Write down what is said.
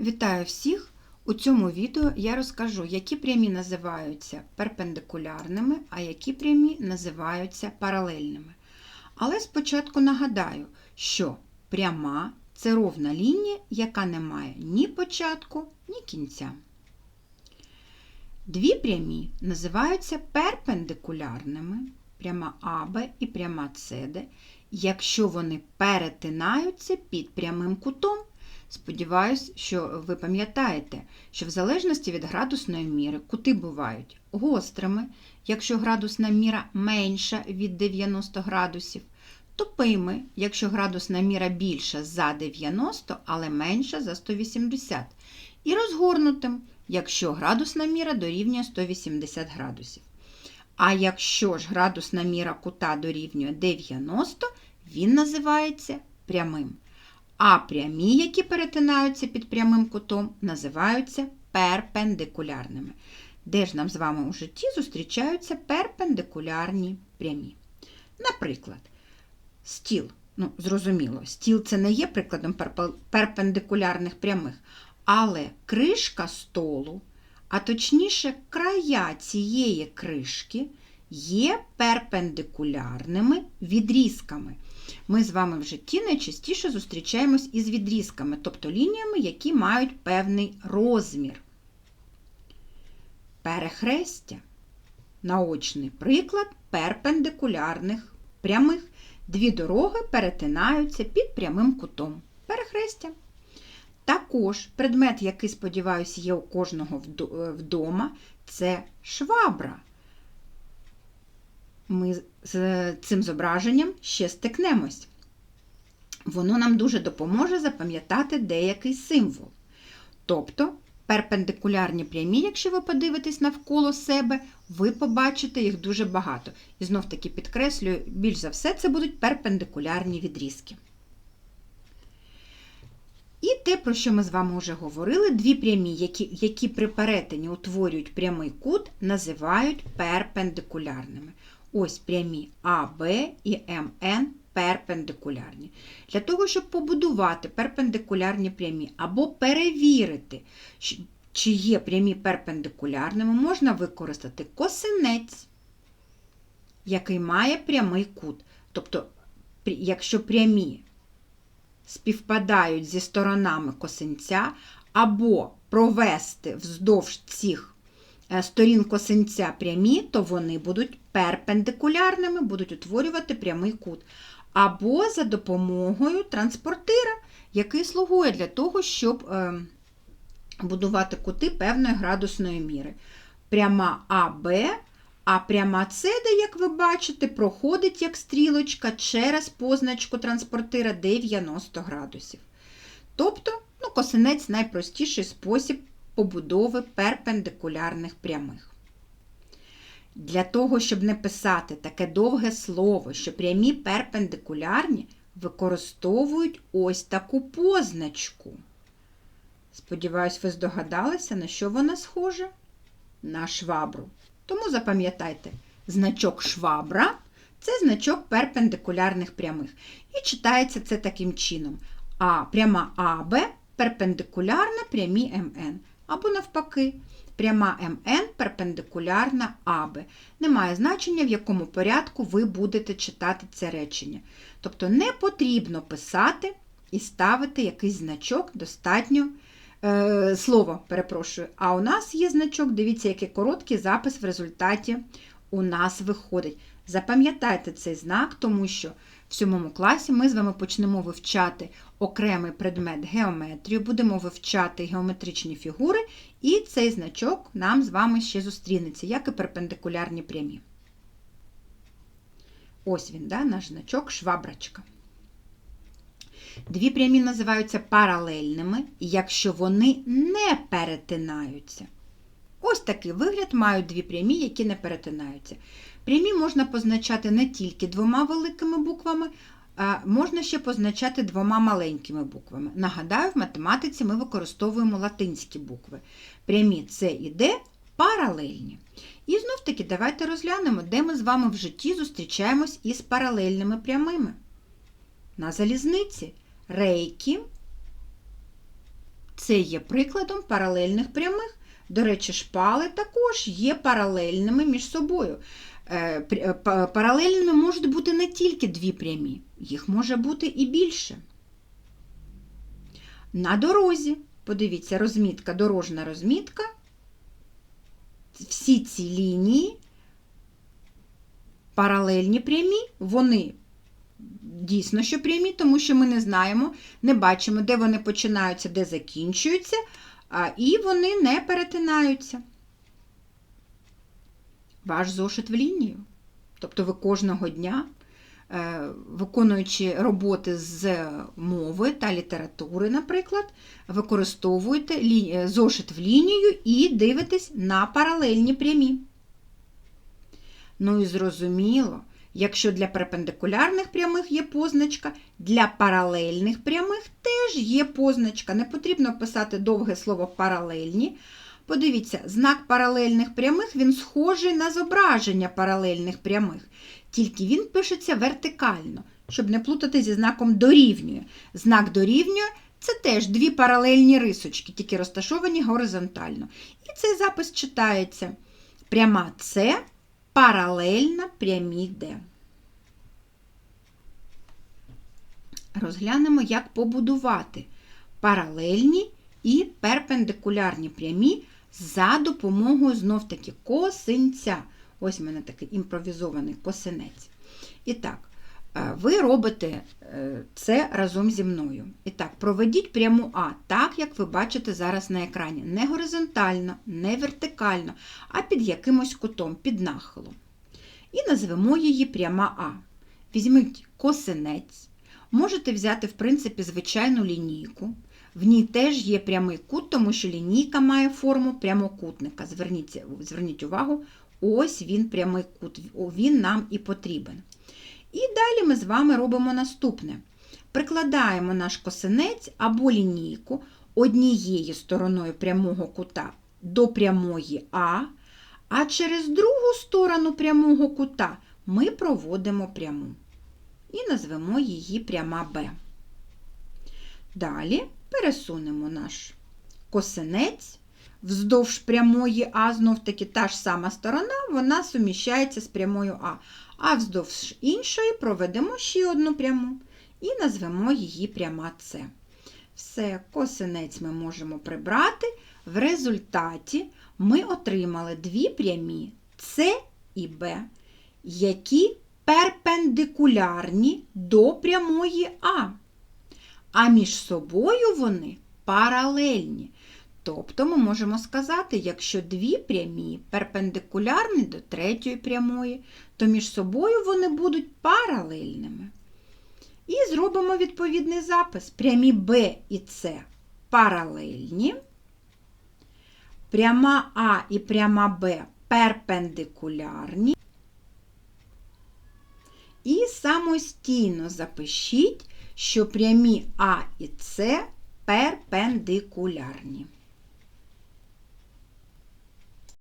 Вітаю всіх! У цьому відео я розкажу, які прямі називаються перпендикулярними, а які прямі називаються паралельними. Але спочатку нагадаю, що пряма це ровна лінія, яка не має ні початку, ні кінця. Дві прямі називаються перпендикулярними, пряма АБ і пряма СД, якщо вони перетинаються під прямим кутом. Сподіваюсь, що ви пам'ятаєте, що в залежності від градусної міри кути бувають гострими, якщо градусна міра менша від 90 градусів, тупими, якщо градусна міра більша за 90, але менша за 180, і розгорнутим, якщо градусна міра дорівнює 180 градусів. А якщо ж градусна міра кута дорівнює 90, він називається прямим. А прямі, які перетинаються під прямим кутом, називаються перпендикулярними. Де ж нам з вами у житті зустрічаються перпендикулярні прямі. Наприклад, стіл. Ну, зрозуміло, стіл це не є прикладом перпендикулярних прямих, але кришка столу, а точніше, края цієї кришки є перпендикулярними відрізками. Ми з вами в житті найчастіше зустрічаємось із відрізками, тобто лініями, які мають певний розмір. Перехрестя. Наочний приклад перпендикулярних прямих. Дві дороги перетинаються під прямим кутом. Перехрестя. Також предмет, який, сподіваюся, є у кожного вдома, це швабра ми з цим зображенням ще стикнемось. Воно нам дуже допоможе запам'ятати деякий символ. Тобто, перпендикулярні прямі, якщо ви подивитесь навколо себе, ви побачите їх дуже багато. І знов таки підкреслюю, більш за все, це будуть перпендикулярні відрізки. І те, про що ми з вами вже говорили, дві прямі, які які при перетині утворюють прямий кут, називають перпендикулярними. Ось прямі АБ і МН перпендикулярні. Для того, щоб побудувати перпендикулярні прямі або перевірити, чи є прямі перпендикулярними, можна використати косинець, який має прямий кут. Тобто, якщо прямі співпадають зі сторонами косинця, або провести вздовж цих сторін косинця прямі, то вони будуть перпендикулярними, будуть утворювати прямий кут. Або за допомогою транспортира, який слугує для того, щоб е, будувати кути певної градусної міри. Пряма АБ, а пряма СД, як ви бачите, проходить як стрілочка через позначку транспортира 90 градусів. Тобто, ну, косинець найпростіший спосіб побудови перпендикулярних прямих. Для того, щоб не писати таке довге слово, що прямі перпендикулярні, використовують ось таку позначку. Сподіваюсь, ви здогадалися, на що вона схожа? На швабру. Тому запам'ятайте, значок швабра це значок перпендикулярних прямих. І читається це таким чином. А пряма АБ перпендикулярна прямі МН або навпаки, пряма МН перпендикулярна АБ. Немає значення, в якому порядку ви будете читати це речення. Тобто не потрібно писати і ставити якийсь значок достатньо е, слово, перепрошую. А у нас є значок, дивіться, який короткий запис в результаті у нас виходить. Запам'ятайте цей знак, тому що в сьомому класі ми з вами почнемо вивчати окремий предмет геометрію, будемо вивчати геометричні фігури, і цей значок нам з вами ще зустрінеться, як і перпендикулярні прямі. Ось він, да, наш значок швабрачка. Дві прямі називаються паралельними, якщо вони не перетинаються. Ось такий вигляд мають дві прямі, які не перетинаються. Прямі можна позначати не тільки двома великими буквами, а можна ще позначати двома маленькими буквами. Нагадаю, в математиці ми використовуємо латинські букви. Прямі С і Д паралельні. І знов-таки давайте розглянемо, де ми з вами в житті зустрічаємось із паралельними прямими. На залізниці рейки Це є прикладом паралельних прямих. До речі, шпали також є паралельними між собою. Е, е, па- Паралельними можуть бути не тільки дві прямі, їх може бути і більше. На дорозі, подивіться, розмітка, дорожна розмітка. Всі ці лінії паралельні прямі, вони дійсно що прямі, тому що ми не знаємо, не бачимо, де вони починаються, де закінчуються, і вони не перетинаються. Ваш зошит в лінію. Тобто ви кожного дня, е, виконуючи роботи з мови та літератури, наприклад, використовуєте е, зошит в лінію і дивитесь на паралельні прямі. Ну і зрозуміло, якщо для перпендикулярних прямих є позначка, для паралельних прямих теж є позначка. Не потрібно писати довге слово паралельні. Подивіться, знак паралельних прямих він схожий на зображення паралельних прямих, тільки він пишеться вертикально, щоб не плутати зі знаком дорівнює. Знак дорівнює це теж дві паралельні рисочки, тільки розташовані горизонтально. І цей запис читається. Пряма С паралельна прямій Д. Розглянемо, як побудувати паралельні і перпендикулярні прямі за допомогою знов-таки косинця. Ось у мене такий імпровізований косинець. І так, е, ви робите е, це разом зі мною. І так, проведіть пряму А, так, як ви бачите зараз на екрані. Не горизонтально, не вертикально, а під якимось кутом, під нахилом. І назвемо її пряма А. Візьміть косинець. Можете взяти, в принципі, звичайну лінійку. В ній теж є прямий кут, тому що лінійка має форму прямокутника. Зверніть, зверніть увагу, ось він прямий кут, він нам і потрібен. І далі ми з вами робимо наступне. Прикладаємо наш косинець або лінійку однією стороною прямого кута до прямої А, а через другу сторону прямого кута ми проводимо пряму. І назвемо її пряма Б. Далі пересунемо наш косинець вздовж прямої А, знов таки та ж сама сторона, вона суміщається з прямою А. А вздовж іншої проведемо ще одну пряму і назвемо її пряма С. Все, косинець ми можемо прибрати. В результаті ми отримали дві прямі С і Б, які перпендикулярні до прямої А. А між собою вони паралельні. Тобто ми можемо сказати, якщо дві прямі перпендикулярні до третьої прямої, то між собою вони будуть паралельними. І зробимо відповідний запис. Прямі Б і С паралельні. Пряма А і пряма Б перпендикулярні. І самостійно запишіть, що прямі А і С перпендикулярні.